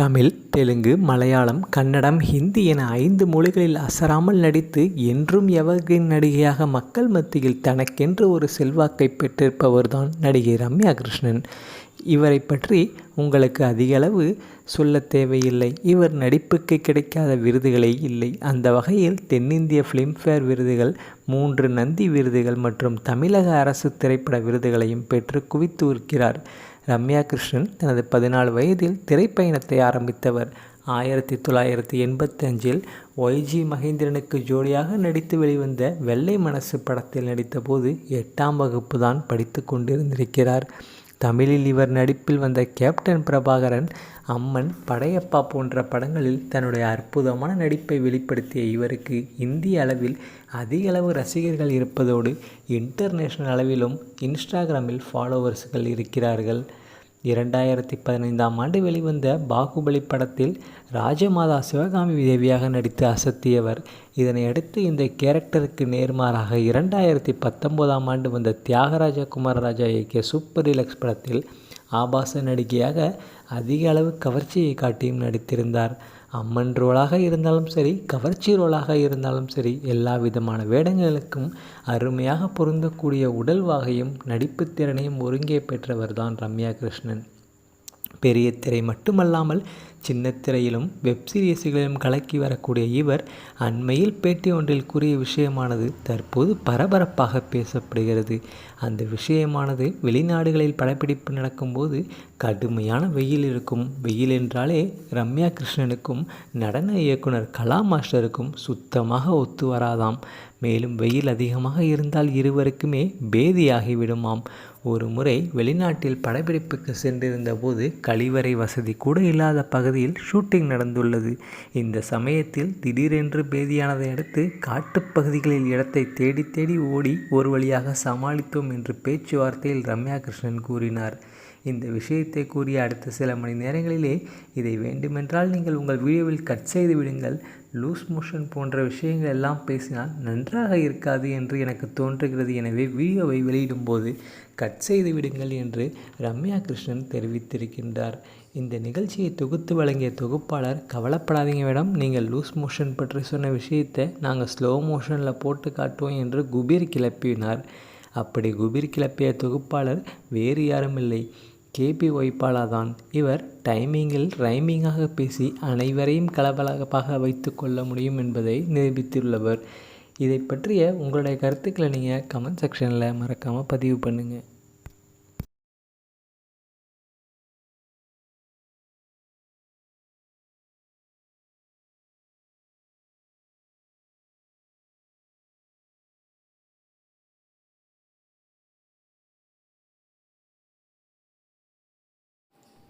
தமிழ் தெலுங்கு மலையாளம் கன்னடம் ஹிந்தி என ஐந்து மொழிகளில் அசராமல் நடித்து என்றும் எவர்கிரீன் நடிகையாக மக்கள் மத்தியில் தனக்கென்று ஒரு செல்வாக்கை பெற்றிருப்பவர்தான் நடிகை ரம்யா கிருஷ்ணன். இவரை பற்றி உங்களுக்கு அதிகளவு சொல்ல தேவையில்லை. இவர் நடிப்புக்கு கிடைக்காத விருதுகளே இல்லை. அந்த வகையில் தென்னிந்திய ஃபிலிம்ஃபேர் விருதுகள் மூன்று நந்தி விருதுகள் மற்றும் தமிழக அரசு திரைப்பட விருதுகளையும் பெற்று குவித்து இருக்கிறார். ரம்யா கிருஷ்ணன் தனது பதினாலு வயதில் திரைப்பயணத்தை ஆரம்பித்தவர். ஆயிரத்தி தொள்ளாயிரத்தி எண்பத்தி அஞ்சில் ஒய்ஜி மகேந்திரனுக்கு ஜோடியாக நடித்து வெளிவந்த வெள்ளை மனசு படத்தில் நடித்தபோது எட்டாம் வகுப்பு தான் படித்து கொண்டிருந்திருக்கிறார். தமிழில் இவர் நடிப்பில் வந்த கேப்டன் பிரபாகரன் அம்மன் படையப்பா போன்ற படங்களில் தன்னுடைய அற்புதமான நடிப்பை வெளிப்படுத்திய இவருக்கு இந்திய அளவில் அதிக அளவு ரசிகர்கள் இருப்பதோடு இன்டர்நேஷனல் அளவிலும் இன்ஸ்டாகிராமில் ஃபாலோவர்ஸ்கள் இருக்கிறார்கள். இரண்டாயிரத்தி பதினைந்தாம் ஆண்டு வெளிவந்த பாகுபலி படத்தில் ராஜமாதா சிவகாமி தேவியாக நடித்து அசத்தியவர். இதனையடுத்து இந்த கேரக்டருக்கு நேர்மாறாக இரண்டாயிரத்தி பத்தொம்போதாம் ஆண்டு வந்த தியாகராஜ குமாரராஜா இயக்கிய சூப்பர் டிலக்ஸ் படத்தில் ஆபாச நடிகையாக அதிக அளவு கவர்ச்சியை காட்டியும் நடித்திருந்தார். அம்மன் ரோலாக இருந்தாலும் சரி கவர்ச்சி ரோலாக இருந்தாலும் சரி எல்லா விதமான வேடங்களுக்கும் அருமையாக பொருந்தக்கூடிய உடல்வாகையும் நடிப்பு திறனையும் ஒருங்கே பெற்றவர் தான் ரம்யா கிருஷ்ணன். பெரிய திரை மட்டுமல்லாமல் சின்ன திரையிலும் வெப் சீரியஸ்களிலும் கலக்கி வரக்கூடிய இவர் அண்மையில் பேட்டி ஒன்றில் கூறிய விஷயமானது தற்போது பரபரப்பாக பேசப்படுகிறது. அந்த விஷயமானது வெளிநாடுகளில் படப்பிடிப்பு நடக்கும்போது கடுமையான வெயில் இருக்கும். வெயில் என்றாலே ரம்யா கிருஷ்ணனுக்கும் நடன இயக்குனர் கலா மாஸ்டருக்கும் சுத்தமாக ஒத்து வராதாம். மேலும் வெயில் அதிகமாக இருந்தால் இருவருக்குமே பேதியாகிவிடுமாம். ஒரு முறை வெளிநாட்டில் படப்பிடிப்புக்கு சென்றிருந்த போது கழிவறை வசதி கூட இல்லாத பகுதியில் ஷூட்டிங் நடந்துள்ளது. இந்த சமயத்தில் திடீரென்று பேதியானதை அடுத்து காட்டுப்பகுதிகளில் இடத்தை தேடி தேடி ஓடி ஒரு வழியாக சமாளித்தோம் என்று பேச்சுவார்த்தையில் ரம்யா கிருஷ்ணன் கூறினார். இந்த விஷயத்தை கூறிய அடுத்த சில மணி நேரங்களிலே இதை வேண்டுமென்றால் நீங்கள் உங்கள் வீடியோவில் கட் செய்து விடுங்கள். லூஸ் மோஷன் போன்ற விஷயங்கள் எல்லாம் பேசினால் நன்றாக இருக்காது என்று எனக்கு தோன்றுகிறது. எனவே வீடியோவை வெளியிடும்போது கட் செய்து விடுங்கள் என்று ரம்யா கிருஷ்ணன் தெரிவித்திருக்கின்றார். இந்த நிகழ்ச்சியை தொகுத்து வழங்கிய தொகுப்பாளர் கவலைப்படாதீங்க மேடம். நீங்கள் லூஸ் மோஷன் பற்றி சொன்ன விஷயத்தை நாங்கள் ஸ்லோ மோஷனில் போட்டு காட்டுவோம் என்று குபீர் கிளப்பினார். அப்படி குபீர் கிளப்பிய தொகுப்பாளர் வேறு யாரும் இல்லை. கேபி ஒய்பாலா தான். இவர் டைமிங்கில் ரைமிங்காக பேசி அனைவரையும் கலபலப்பாக வைத்து கொள்ள முடியும் என்பதை நிரூபித்துள்ளவர். இதை பற்றிய உங்களுடைய கருத்துக்களை நீங்கள் கமெண்ட் செக்ஷனில் மறக்காமல் பதிவு பண்ணுங்கள்